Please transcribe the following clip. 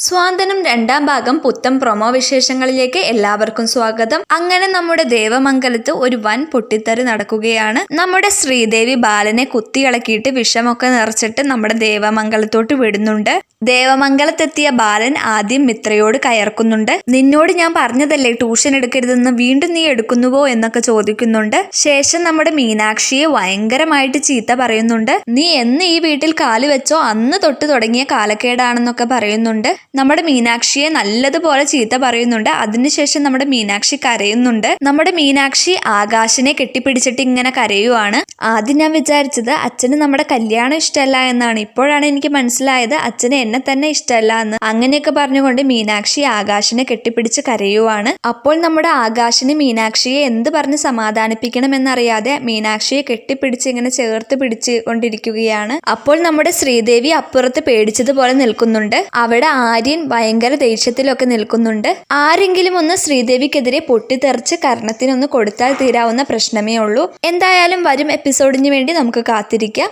സ്വാന്തനം രണ്ടാം ഭാഗം പുത്തൻ പ്രൊമോ വിശേഷങ്ങളിലേക്ക് എല്ലാവർക്കും സ്വാഗതം. അങ്ങനെ നമ്മുടെ ദേവമംഗലത്ത് ഒരു വൻ പൊട്ടിത്തെറി നടക്കുകയാണ്. നമ്മുടെ ശ്രീദേവി ബാലനെ കുത്തിയിളക്കിയിട്ട് വിഷമൊക്കെ നിറച്ചിട്ട് നമ്മുടെ ദേവമംഗലത്തോട്ട് വിടുന്നുണ്ട്. ദേവമംഗലത്തെത്തിയ ബാലൻ ആദ്യം മിത്രയോട് കയർക്കുന്നുണ്ട്. നിന്നോട് ഞാൻ പറഞ്ഞതല്ലേ ട്യൂഷൻ എടുക്കരുതെന്ന് വീണ്ടും നീ എടുക്കുന്നുവോ? എന്നൊക്കെ ചോദിക്കുന്നുണ്ട്. ശേഷം നമ്മുടെ മീനാക്ഷിയെ ഭയങ്കരമായിട്ട് ചീത്ത പറയുന്നുണ്ട്. നീ എന്ന് ഈ വീട്ടിൽ കാലുവെച്ചോ അന്ന് തൊട്ട് തുടങ്ങിയ കാലക്കേടാണെന്നൊക്കെ പറയുന്നുണ്ട്. നമ്മുടെ മീനാക്ഷിയെ നല്ലതുപോലെ ചീത്ത പറയുന്നുണ്ട്. അതിനുശേഷം നമ്മുടെ മീനാക്ഷി കരയുന്നുണ്ട്. നമ്മുടെ മീനാക്ഷി ആകാശിനെ കെട്ടിപ്പിടിച്ചിട്ട് ഇങ്ങനെ കരയുവാണ്. ആദ്യം ഞാൻ വിചാരിച്ചത് അച്ഛന് നമ്മുടെ കല്യാണം ഇഷ്ടമല്ല എന്നാണ്. ഇപ്പോഴാണ് എനിക്ക് മനസ്സിലായത് അച്ഛന് എന്നെ തന്നെ ഇഷ്ടമല്ല എന്ന്. അങ്ങനെയൊക്കെ പറഞ്ഞുകൊണ്ട് മീനാക്ഷി ആകാശിനെ കെട്ടിപ്പിടിച്ച് കരയുവാണ്. അപ്പോൾ നമ്മുടെ ആകാശിന് മീനാക്ഷിയെ എന്ത് പറഞ്ഞ് സമാധാനിപ്പിക്കണമെന്നറിയാതെ മീനാക്ഷിയെ കെട്ടിപ്പിടിച്ച് ഇങ്ങനെ ചേർത്ത് പിടിച്ച് കൊണ്ടിരിക്കുകയാണ്. അപ്പോൾ നമ്മുടെ ശ്രീദേവി അപ്പുറത്ത് പേടിച്ചതുപോലെ നിൽക്കുന്നുണ്ട്. അവിടെ ആര്യൻ ഭയങ്കര ദേഷ്യത്തിലൊക്കെ നിൽക്കുന്നുണ്ട്. ആരെങ്കിലും ഒന്ന് ശ്രീദേവിക്കെതിരെ പൊട്ടിത്തെറിച്ച് കർണത്തിനൊന്ന് കൊടുത്താൽ തീരാവുന്ന പ്രശ്നമേ ഉള്ളൂ. എന്തായാലും വരും എപ്പിസോഡിന് വേണ്ടി നമുക്ക് കാത്തിരിക്കാം.